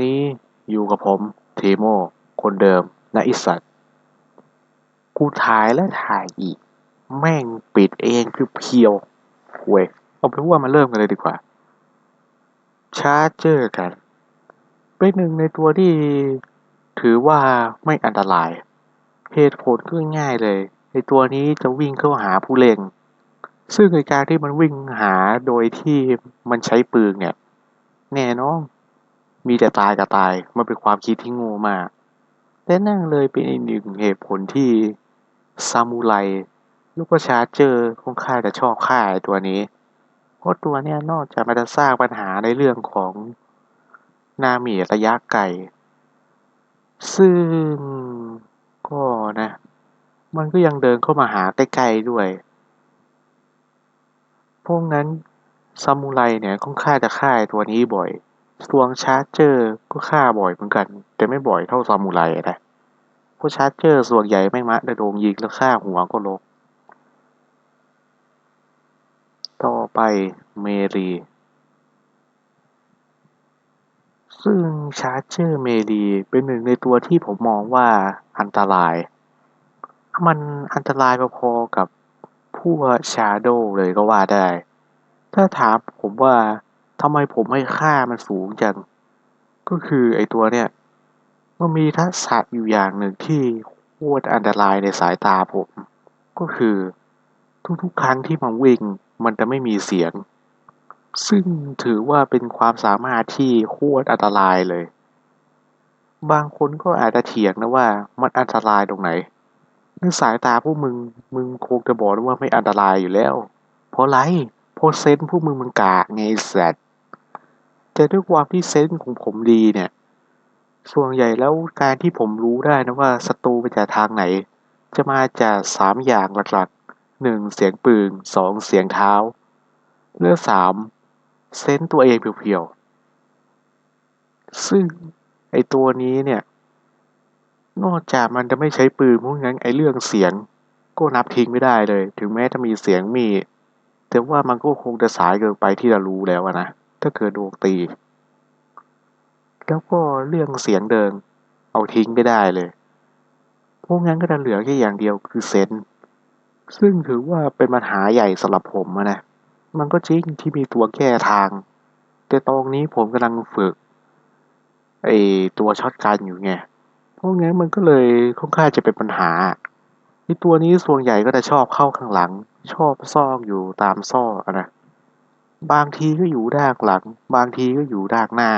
นี้อยู่กับผมเทโม คนเดิมนะอิสัตกูถ่ายแล้วถ่ายอีก แม่งปิดเองเพียวๆเว้ยเอาเป็นว่ามาเริ่มกันเลยดีกว่า ชาร์เจอร์กัน เป็นหนึ่งในตัวที่ถือว่าไม่อันตราย เหตุผลก็ง่ายเลยในตัวนี้จะวิ่งเข้าหาผู้เล่นซึ่งในการที่มันวิ่งหาโดยที่มันใช้ปืนเนี่ย แน่นอน มีแต่ตายกับตาย มันเป็นความคิดที่โง่มากและนั่นเลยเป็นอีกหนึ่งเหตุผลที่ซามูไรลูกก็ชาเจอร์ค่าจะชอบฆ่าไอ้ตัวนี้ เพราะตัวเนี้ยนอกจากมันจะสร้างปัญหาในเรื่องของนาเมียระยะไกล ซึ่งก็นะ มันก็ยังเดินเข้ามาหาใกล้ๆด้วย พวกนั้นซามูไรเนี่ยค่อนข้างจะฆ่าไอ้ตัวนี้บ่อย สวนชาร์เจอร์ก็ฆ่าบ่อยเหมือนกัน แต่ไม่บ่อยเท่าซามูไรนะเพราะชาร์เจอร์ส่วนใหญ่ไม่มักจะโดนยิงแล้วฆ่าหัวก็ลก ต่อไปเมรี ซึ่งชาร์เจอร์เมรีเป็นหนึ่งในตัวที่ผมมองว่าอันตราย มันอันตรายพอๆกับพวกชาโดเลยก็ว่าได้ ถ้าถามผมว่า ทำไมผมให้ค่ามันสูงจัง ก็คือไอตัวเนี้ยมันมีทักษะอยู่อย่างหนึ่งที่โคตรอันตรายในสายตาผม ก็คือ ทุกๆ ครั้งที่มันวิ่ง มันจะไม่มีเสียง ซึ่งถือว่าเป็นความสามารถที่โคตรอันตรายเลย บางคนก็อาจจะเถียงนะว่ามันอันตรายตรงไหนในสายตาพวกมึง มึงคงจะบอกว่าไม่อันตรายอยู่แล้ว เพราะไรเพราะเซนพวกมึงมันกากไงไอ้สัตว์ แต่ด้วยความที่เซนส์ของผมดีเนี่ย ส่วนใหญ่แล้วการที่ผมรู้ได้นะว่าศัตรูมาจากทางไหน จะมาจากสามอย่างหลักๆหนึ่งเสียงปืนสองเสียงเท้าเลือสามเซนส์ตัวเองเพียวๆซึ่งไอตัวนี้เนี่ย นอกจากมันจะไม่ใช้ปืนเพวกนั้นไอเรื่องเสียงก็นับทิ้งไม่ได้เลย ถึงแม้จะมีเสียงมี แต่ว่ามันก็คงจะสายเกินไปที่จะรู้แล้วนะ ถ้าเกิดโดนตี แล้วก็เรื่องเสียงเดินเอาทิ้งไม่ได้เลย พวกนั้นก็จะเหลือแค่อย่างเดียวคือเซนซึ่งถือว่าเป็นปัญหาใหญ่สำหรับผมนะ มันก็จริงที่มีตัวแก้ทาง แต่ตรงนี้ผมกำลังฝึกไอตัวช็อตกันอยู่ไงเพราะงั้นมันก็เลยค่อนข้างจะเป็นปัญหาไอตัวนี้ส่วนใหญ่ก็จะชอบเข้าข้างหลัง ชอบซอกอยู่ตามซอกอนะ บางทีก็อยู่ด้านหลัง บางทีก็อยู่ด้านหน้า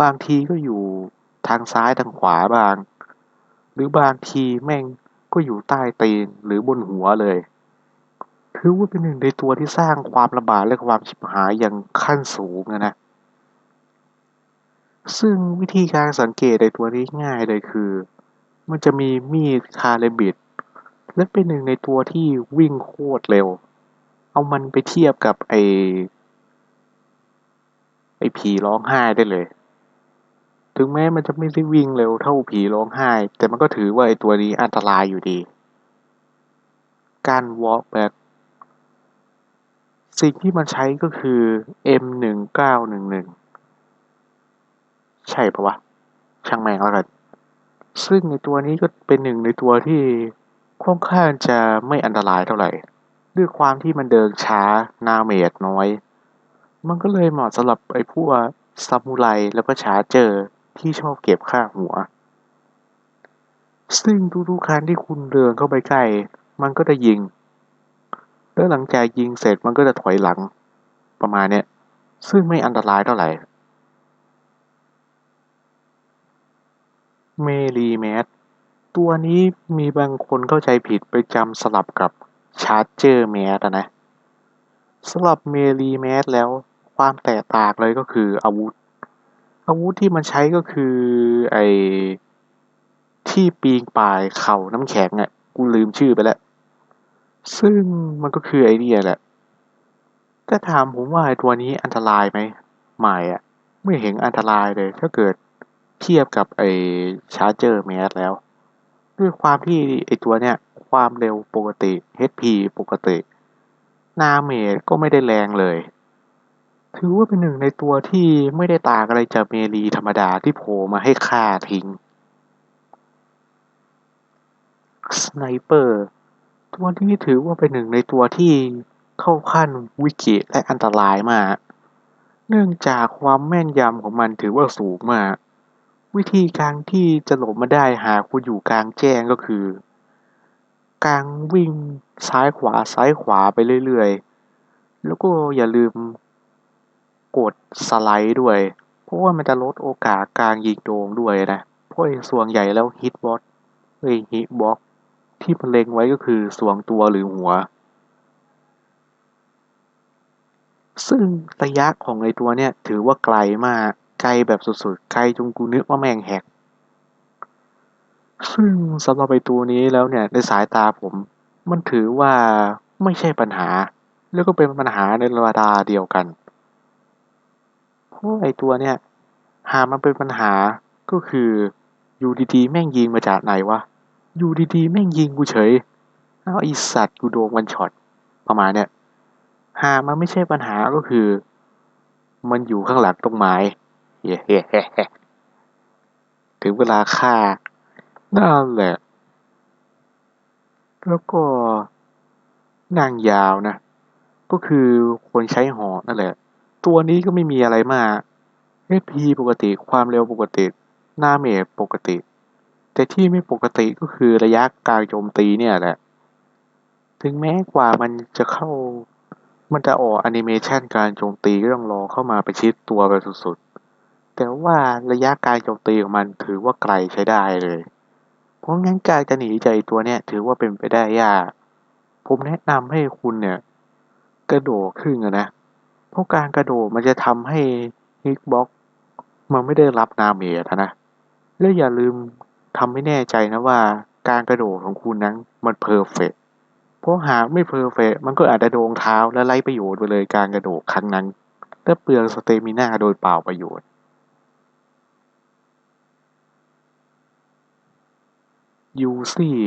บางทีก็อยู่ทางซ้ายทางขวาบาง หรือบางทีแม่งก็อยู่ใต้ตีนหรือบนหัวเลยถือว่าเป็นหนึ่งในตัวที่สร้างความลำบากและความชิบหายอย่างขั้นสูงอะนะ ซึ่งวิธีการสังเกตในตัวนี้ง่ายเลยคือ มันจะมีมีดคาเลบิด และเป็นหนึ่งในตัวที่วิ่งโคตรเร็ว เอามันไปเทียบกับไอ ไอผีร้องไห้ได้เลย ถึงแม้มันจะไม่ได้วิ่งเร็วเท่าผีร้องไห้ แต่มันก็ถือว่าไอตัวนี้อันตรายอยู่ดี การ walk back สิ่งที่มันใช้ก็คือ M หนึ่งเก้าหนึ่งหนึ่งใช่ปะวะ ช่างแม่งแล้วกัน ซึ่งในตัวนี้ก็เป็นหนึ่งในตัวที่ค่อนข้างจะไม่อันตรายเท่าไหร่ ด้วยความที่มันเดินช้านาเมจน้อย มันก็เลยเหมาะสำหรับไอ้พวกซามูไรแล้วก็ชาร์เจอร์ที่ชอบเก็บค่าหัว ซึ่งทุกๆครั้งที่คุณเดินเข้าไปใกล้มันก็จะยิง แล้วหลังจากยิงเสร็จมันก็จะถอยหลัง ประมาณเนี้ย ซึ่งไม่อันตรายเท่าไหร่ เมรีแมสตัวนี้มีบางคนเข้าใจผิดไปจำสลับกับชาร์เจอร์แมสนะสำหรับเมรีแมสแล้ว ความแตกต่างเลยก็คืออาวุธ อาวุธที่มันใช้ก็คือไอที่ปีงป่ายเข่าน้ำแข็งอะกูลืมชื่อไปแล้ว ซึ่งมันก็คือไอเดียแหละถ้าถามผมว่าไอตัวนี้อันตรายไหมไม่อะ ไม่เห็นอันตรายเลย ถ้าเกิดเทียบกับไอชาร์เจอร์แมสแล้ว ด้วยความที่ไอตัวเนี้ยความเร็วปกติ HP ปกติ นาเมจก็ไม่ได้แรงเลย ถือว่าเป็นหนึ่งในตัวที่ไม่ได้ต่างอะไรจากเมลีธรรมดาที่โผล่มาให้ฆ่าทิ้ง สไนเปอร์ ตัวนี้ถือว่าเป็นหนึ่งในตัวที่เข้าขั้นวิกฤตและอันตรายมาก เนื่องจากความแม่นยำของมันถือว่าสูงมาก วิธีการที่จะหลบมาได้หากคุณอยู่กลางแจ้งก็คือ กลางวิ่งซ้ายขวาซ้ายขวาไปเรื่อยๆ แล้วก็อย่าลืม กดสไลด์ด้วย เพราะว่ามันจะลดโอกาสการยิงโดงด้วยนะเพราะส่วนใหญ่แล้วฮิตบอสเอ้ยฮิตบ็อกที่มันเลงไว้ก็คือส่วงตัวหรือหัว ซึ่งระยะของไอตัวเนี่ยถือว่าไกลมากไกลแบบสุดๆไกลจนกูนึกว่าแม่งแหกซึ่งสำหรับไอตัวนี้แล้วเนี่ยในสายตาผม มันถือว่าไม่ใช่ปัญหา แล้วก็เป็นปัญหาในระดับเดียวกัน ราะไอตัวเนี่ย หามันเป็นปัญหาก็คืออยู่ดีๆแม่งยิงมาจากไหนวะอยู่ดีๆแม่งยิงกูเฉยเอาไอสัตว์กูโดนวันช็อตประมาณเนี่ยหามันไม่ใช่ปัญหาก็คือ มันอยู่ข้างหลังต้นไม้เฮ้ถึงเวลาฆ่านั่นแหละ แล้วก็นางยาวนะ ก็คือคนใช้หอนั่นแหละ ตัวนี้ก็ไม่มีอะไรมาก HP ปกติความเร็วปกติ หน้าเมจปกติ แต่ที่ไม่ปกติก็คือระยะการโจมตีเนี่ยแหละ ถึงแม้กว่ามันจะเข้า มันจะออกแอนิเมชันการโจมตีก็ต้องรอเข้ามาประชิดตัวไปสุดๆ แต่ว่าระยะการโจมตีของมันถือว่าไกลใช้ได้เลย เพราะงั้นการจะหนีใจตัวเนี่ยถือว่าเป็นไปได้ยาก ผมแนะนำให้คุณเนี่ย กระโดดขึ้นนะ เพราะการกระโดดมันจะทำให้ฮิกบ็อกมันไม่ได้รับนาเมจนะ และอย่าลืมทำให้แน่ใจนะว่าการกระโดดของคุณนั้นมันเพอร์เฟกเพราะหากไม่เพอร์เฟกมันก็อาจจะโดงเท้าและไร้ประโยชน์ไปเลยการกระโดดครั้งนั้นและเปลืองสเตมิน่าโดยเปล่าประโยชน์ ยูซี่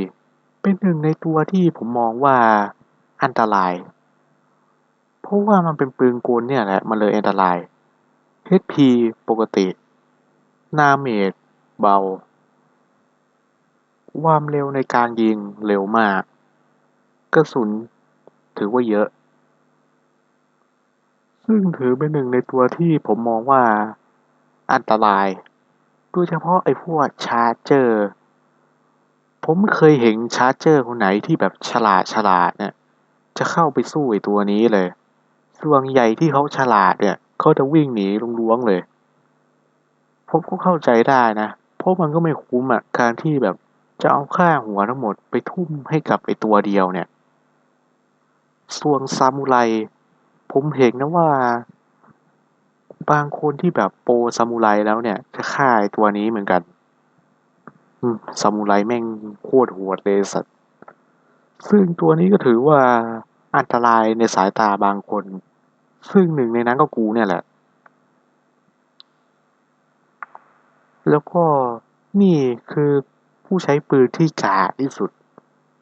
เป็นหนึ่งในตัวที่ผมมองว่าอันตราย เพราะว่ามันเป็นปืนกลเนี่ยแหละ มันเลยอันตราย HP ปกติ นาเมจเบา ความเร็วในการยิงเร็วมาก กระสุนถือว่าเยอะ ซึ่งถือเป็นหนึ่งในตัวที่ผมมองว่าอันตรายโดยเฉพาะไอ้พวกชาร์เจอร์ ผมเคยเห็นชาร์เจอร์คนไหนที่แบบฉลาดฉลาดเนี่ย จะเข้าไปสู้ไอ้ตัวนี้เลย ส่วนใหญ่ที่เขาฉลาดเนี่ยเขาจะวิ่งหนีล้วงๆเลยผมก็เข้าใจได้นะเพราะมันก็ไม่คุ้มอะการที่แบบจะเอาค่าหัวทั้งหมดไปทุ่มให้กับไอตัวเดียวเนี่ย ส่วนซามูไรผมเห็นนะว่า บางคนที่แบบโปรซามูไรแล้วเนี่ย จะฆ่าไอตัวนี้เหมือนกันซามูไรแม่งโคตรโหดเลยสัตว์ซึ่งตัวนี้ก็ถือว่า อันตรายในสายตาบางคน ซึ่งหนึ่งในนั้นก็กูเนี่ยแหละ แล้วก็นี่คือผู้ใช้ปืนที่กาที่สุด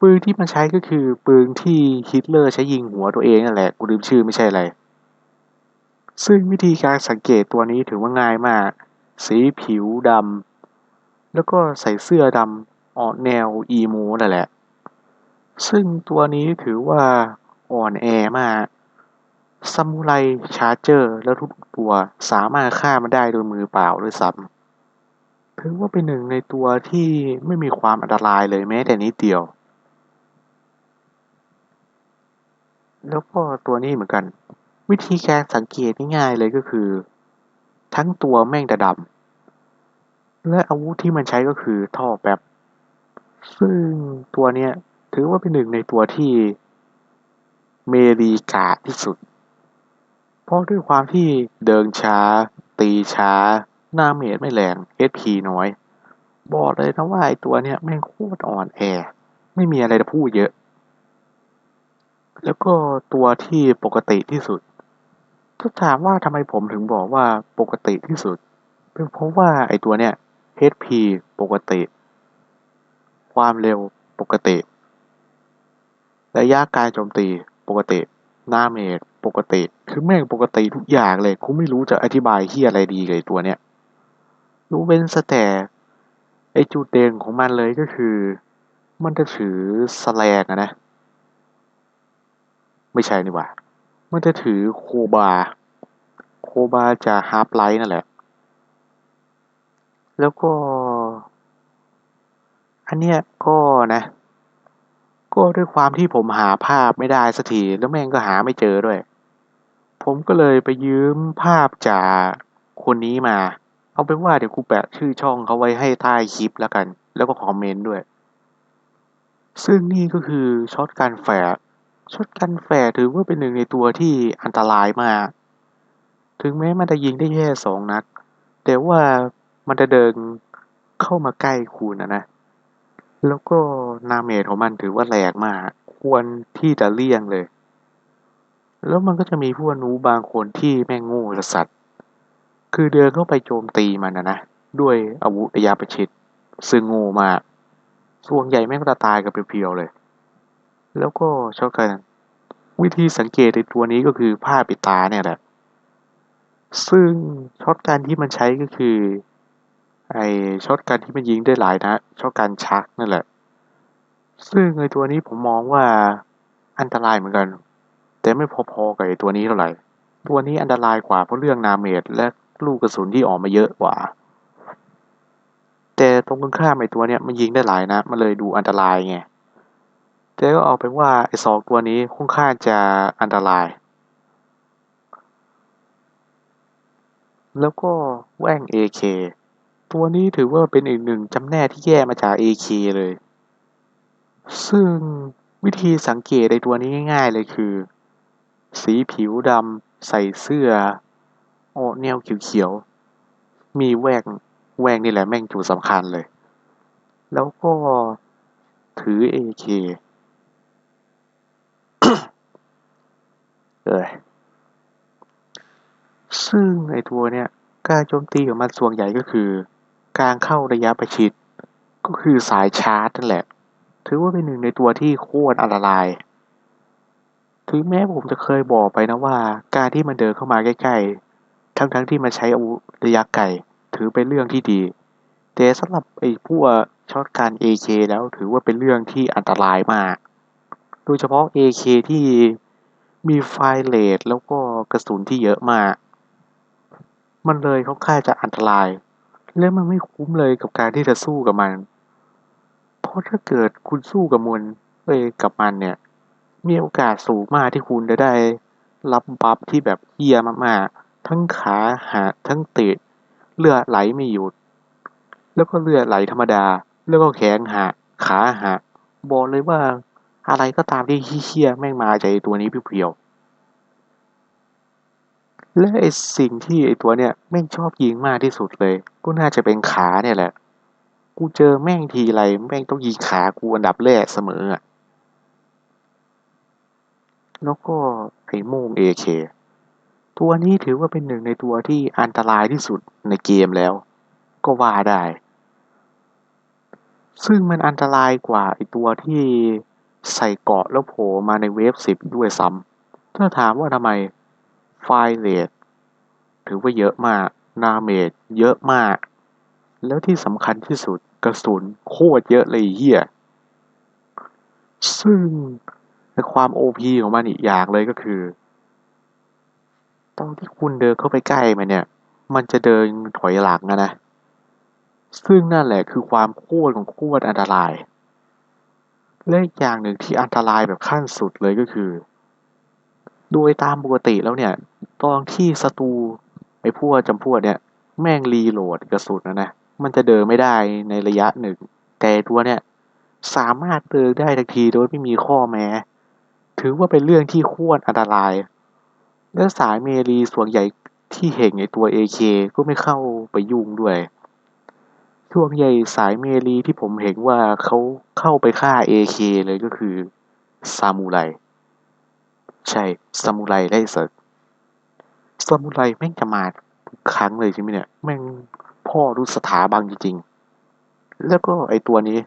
ปืนที่มันใช้ก็คือปืนที่ฮิตเลอร์ใช้ยิงหัวตัวเองนั่นแหละ กูลืมชื่อไม่ใช่อะไร ซึ่งวิธีการสังเกตตัวนี้ถือว่าง่ายมาก สีผิวดำ แล้วก็ใส่เสื้อดำออกแนวอีโมนั่นแหละ ซึ่งตัวนี้ถือว่า อ่อนแอมากซามูไรชาร์เจอร์ และทุกตัวสามารถฆ่ามันได้โดยมือเปล่าด้วยซ้ำถือว่าเป็นหนึ่งในตัวที่ไม่มีความอันตรายเลยแม้แต่นิดเดียว แล้วก็ตัวนี้เหมือนกัน วิธีการสังเกตง่ายๆเลยก็คือ ทั้งตัวแม่งจะดำและอาวุธที่มันใช้ก็คือท่อแบบซึ่งตัวเนี้ยถือว่าเป็นหนึ่งในตัวที่ เมรีกาที่สุด เพราะด้วยความที่เดินช้า ตีช้า หน้าเมจไม่แรง SP น้อย บอกเลยนะว่าไอตัวเนี้ยแม่งโคตรอ่อนแอ ไม่มีอะไรจะพูดเยอะ แล้วก็ตัวที่ปกติที่สุด ถ้าถามว่าทำไมผมถึงบอกว่าปกติที่สุด เป็นเพราะว่าไอตัวเนี้ย HP ปกติ ความเร็วปกติ ระยะการโจมตี ปกติหน้าเมจปปกติ คือแม่งปกติทุกอย่างเลยกูไม่รู้จะอธิบายที่อะไรดีเลยตัวเนี้ยรู้เว้นแต่ไอจุดเด่นของมันเลยก็คือ มันจะถือสแลงอะนะ ไม่ใช่นี่หว่า มันจะถือโคบา โคบาจะฮาร์ปไลท์นั่นแหละ แล้วก็ อันเนี้ยก็นะ ก็ด้วยความที่ผมหาภาพไม่ได้สักทีแล้วแม่งก็หาไม่เจอด้วย ผมก็เลยไปยืมภาพจากคนนี้มา เอาเป็นว่าเดี๋ยวกูแปะชื่อช่องเขาไว้ให้ใต้คลิปแล้วกัน แล้วก็คอมเมนต์ด้วย ซึ่งนี่ก็คือช็อตการแฝดช็อตกันแฝดถือว่าเป็นหนึ่งในตัวที่อันตรายมาก ถึงแม้มันจะยิงได้แค่สองนัด แต่ว่ามันจะเดินเข้ามาใกล้คุณนะนะ แล้วก็นาเมจของมันถือว่าแรงมาก ควรที่จะเลี่ยงเลย แล้วมันก็จะมีพวกนูบางคนที่แม่งโง่สัตว์คือเดินเข้าไปโจมตีมันนะนะด้วยอาวุธระยะประชิดซึ่งโง่มากส่วนใหญ่แม่งก็จะตายกันเพียวๆเลย แล้วก็ช็อตกัน วิธีสังเกตในตัวนี้ก็คือผ้าปิดตาเนี่ยแหละ ซึ่งช็อตกันที่มันใช้ก็คือ ไอ้ช็อตกันที่มันยิงได้หลายนะช็อตกันชักนั่นแหละ ซึ่งไอ้ตัวนี้ผมมองว่าอันตรายเหมือนกัน แต่ไม่พอๆกับไอ้ตัวนี้เท่าไหร่ ตัวนี้อันตรายกว่าเพราะเรื่องนาเมจและลูกกระสุนที่ออกมาเยอะกว่า แต่ตรงกันข้ามไอ้ตัวเนี้ยมันยิงได้หลายนะ มันเลยดูอันตรายไงแต่ก็เอาเป็นว่าไอ้สองตัวนี้ค่อนข้างจะอันตราย แล้วก็แว่ง AK ตัวนี้ถือว่าเป็นอีกหนึ่งจำแนกที่แย่มาจาก AK เลย ซึ่งวิธีสังเกตในตัวนี้ง่ายๆเลยคือ สีผิวดำใส่เสื้อ โอ้แนวเขียวๆ มีแว่งแว่งนี่แหละแม่งจุดสำคัญเลย แล้วก็ถือ AK เออซึ่งไอตัวเนี้ยการโจมตีของมันส่วนใหญ่ก็คือ การเข้าระยะประชิด ก็คือสายชาร์จนั่นแหละ ถือว่าเป็นหนึ่งในตัวที่โคตรอันตราย ถึงแม้ผมจะเคยบอกไปนะว่า การที่มันเดินเข้ามาใกล้ๆ ทั้งๆที่มันใช้อาวุธระยะไกลถือเป็นเรื่องที่ดี แต่สำหรับไอ้พวกช็อตการ AK แล้วถือว่าเป็นเรื่องที่อันตรายมาก โดยเฉพาะ AK ที่มีไฟเลทแล้วก็กระสุนที่เยอะมาก มันเลยเขาค่าจะอันตราย และมันไม่คุ้มเลยกับการที่จะสู้กับมัน เพราะถ้าเกิดคุณสู้กับมันเอยกับมันเนี่ย มีโอกาสสูงมากที่คุณจะได้ รับบัฟที่แบบเฮี้ยมากๆ ทั้งขาหักทั้งเตะเลือดไหลไม่หยุด แล้วก็เลือดไหลธรรมดา แล้วก็แขนหักขาหักบอกเลยว่าอะไรก็ตามที่เฮี้ยแม่งมาใจตัวนี้เพียวๆ และไอสิ่งที่ไอตัวเนี้ยแม่งชอบยิงมากที่สุดเลย ก็น่าจะเป็นขาเนี่ยแหละ กูเจอแม่งทีไรแม่งต้องยิงขากูอันดับแรกเสมออะแล้วก็ไอโมงเอเคตัวนี้ถือว่าเป็นหนึ่งในตัวที่อันตรายที่สุดในเกมแล้ว ก็ว่าได้ ซึ่งมันอันตรายกว่าไอตัวที่ใส่เกาะแล้วโผล่มาในเวฟสิบด้วยซ้ำถ้าถามว่าทำไม ไฟเลทถือว่าเยอะมากนาเมจเยอะมาก แล้วที่สำคัญที่สุดกระสุนโคตรเยอะเลยเฮียซึ่งในความโอพีของมันอีกอย่างเลยก็คือ ตอนที่คุณเดินเข้าไปใกล้มันเนี่ย มันจะเดินถอยหลังนะนะ ซึ่งนั่นแหละคือความโคตรของโคตรอันตราย และอีกอย่างหนึ่งที่อันตรายแบบขั้นสุดเลยก็คือ โดยตามปกติแล้วเนี่ย ตอนที่ศัตรูไอ้พวกจำพวกเนี่ย แม่งรีโหลดกระสุนนะนะ มันจะเดินไม่ได้ในระยะหนึ่ง แต่ตัวเนี่ย สามารถเดินได้ทันทีโดยไม่มีข้อแม้ ถือว่าเป็นเรื่องที่โคตรอันตราย และสายเมรีส่วนใหญ่ที่เห็นในตัว AK ก็ไม่เข้าไปยุ่งด้วยช่วงใหญ่สายเมรีที่ผมเห็นว่าเขาเข้าไปฆ่า AK เลยก็คือซามูไร ช่ซามูไรไล่เสิร์ซามูไรแม่งจะมาทุกครั้งเลยใช่ไหมเนี่ย แม่งพ่อรู้สถาบันจริงๆ แล้วก็ไอตัวนี้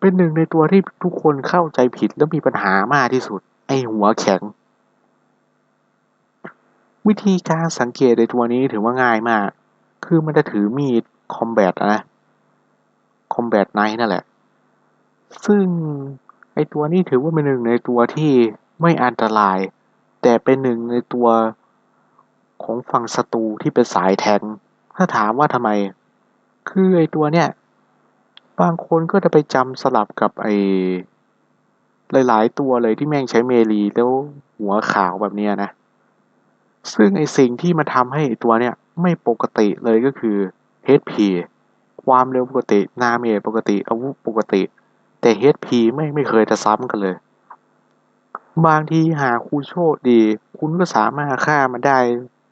เป็นหนึ่งในตัวที่ทุกคนเข้าใจผิดแล้วมีปัญหามากที่สุด ไอหัวแข็ง วิธีการสังเกตในตัวนี้ถือว่าง่ายมาก คือมันจะถือมีดคอมแบทนะคอมแบทไนท์นั่นแหละ ซึ่งไอตัวนี้ถือว่าเป็นหนึ่งในตัวที่ไม่อันตราย แต่เป็นหนึ่งในตัวของฝั่งศัตรูที่เป็นสายแทง ถ้าถามว่าทำไม คือไอตัวเนี้ยบางคนก็จะไปจำสลับกับไอหลาย ๆ ตัวเลยที่แม่งใช้เมลีแล้วหัวขาวแบบเนี้ยนะ ซึ่งไอสิ่งที่มาทำให้ตัวเนี้ยไม่ปกติเลยก็คือ HP ความเร็วปกติ นาเมจปกติ อาวุธปกติ แต่ HP ไม่ไม่เคยจะซ้ำกันเลย บางทีหากคุณโชคดี คุณก็สามารถฆ่ามันได้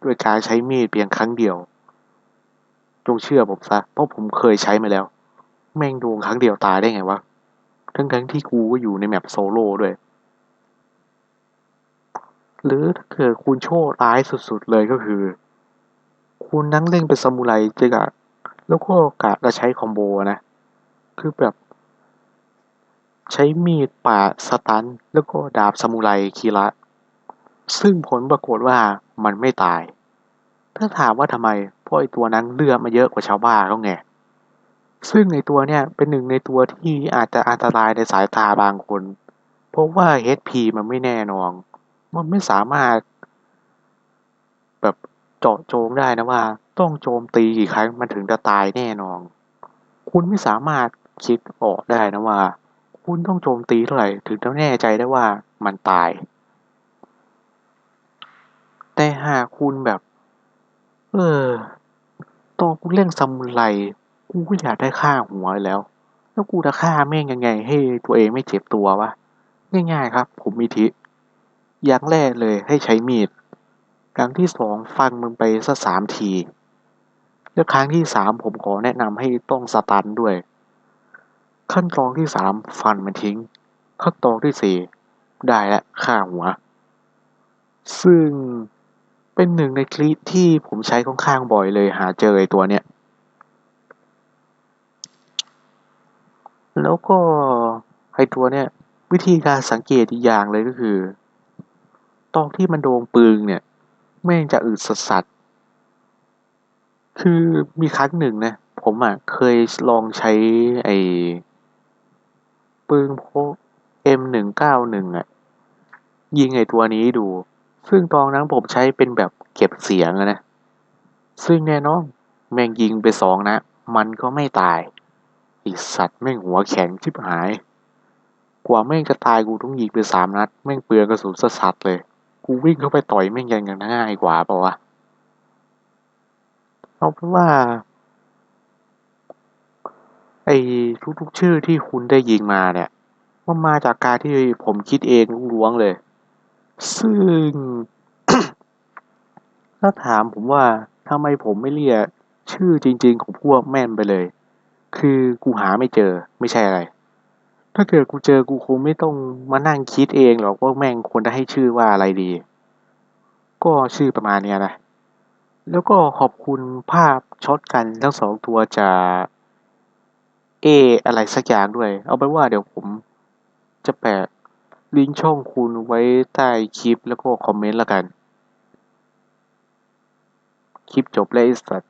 ด้วยการใช้มีดเพียงครั้งเดียว จงเชื่อผมซะ เพราะผมเคยใช้มาแล้ว แม่งดวงครั้งเดียวตายได้ไงวะ ทั้งทั้งที่กูก็อยู่ในแมปโซโล่ด้วย หรือถ้าเกิดคุณโชคร้ายสุดๆเลยก็คือ คุณนั่งเล่นเป็นซามูไรเจกะแล้วก็กะจะใช้คอมโบนะ คือแบบ ใช้มีดปาสตัน แล้วก็ดาบซามูไรคีระ ซึ่งผลปรากฏว่ามันไม่ตาย ถ้าถามว่าทำไมเพราะไอตัวนั้นเลือดมาเยอะกว่าชาวบ้านเขาไง ซึ่งในตัวเนี่ยเป็นหนึ่งในตัวที่อาจจะอันตรายในสายตาบางคน เพราะว่า HP มันไม่แน่นอน มันไม่สามารถ แบบเจาะโจงได้นะว่า ต้องโจมตีกี่ครั้งมันถึงจะตายแน่นอน คุณไม่สามารถคิดออกได้นะว่า คุณต้องโจมตีเท่าไหร่ถึงจะแน่ใจได้ว่ามันตาย แต่หากคุณแบบ เออตอนกูเล่นซามูไรกูก็อยากได้ค่าหัวแล้ว แล้วกูจะฆ่าแม่งยังไง ให้ตัวเองไม่เจ็บตัววะง่ายๆครับ ผมมีทิศอย่างแรกเลยให้ใช้มีดครั้งที่สองฟันมึงไปสักสามที แล้วครั้งที่สามผมขอแนะนำให้ต้องสตันด้วย ขั้นตอนที่สามฟันมันทิ้ง ขั้นตอนที่สี่ได้และฆ่าหัว ซึ่งเป็นหนึ่งในคลิปที่ผมใช้ค่อนข้างบ่อยเลยหาเจอไอตัวเนี้ย แล้วก็ไอตัวเนี้ยวิธีการสังเกตอีกอย่างเลยก็คือ ตอนที่มันโดนปืนเนี่ย แม่งจะอึดสัสสัสคือมีครั้งหนึ่งนะ ผมอะเคยลองใช้ไอ ปืนพก M หนึ่งเก้าหนึ่งอะ ยิงไอ้ตัวนี้ดู ซึ่งตอนนั้นผมใช้เป็นแบบเก็บเสียงอะนะ ซึ่งแน่นอนแม่งยิงไปสองนะ มันก็ไม่ตายไอสัตว์แม่งหัวแข็งชิบหาย กว่าแม่งจะตายกูต้องยิงไปสามนัด แม่งเปลืองกระสุนสัสๆเลย กูวิ่งเข้าไปต่อยแม่งยังยังง่ายกว่าปล่าวะ เอาเป็นว่า ไอ้ทุกๆ ชื่อที่คุณได้ยิงมาเนี่ย มันมาจากการที่ผมคิดเองล้วงๆเลย ซึ่ง ถ้าถามผมว่าทำไมผมไม่เรียกชื่อจริง ๆ ของพวกแม่นไปเลย คือกูหาไม่เจอไม่ใช่อะไร ถ้าเกิดกูเจอกูคงไม่ต้องมานั่งคิดเองหรอกว่าแม่งควรจะให้ชื่อว่าอะไรดี ก็ชื่อประมาณเนี้ยนะแล้วก็ขอบคุณภาพช็อตกันทั้งสองตัวจาก เออะไรสักอย่างด้วย เอาไปนว่าเดี๋ยวผมจะแปะลิงก์ช่องคุณไว้ใต้คลิปแล้วก็คอมเมนต์ละกัน คลิปจบแล้วไอ้สัตว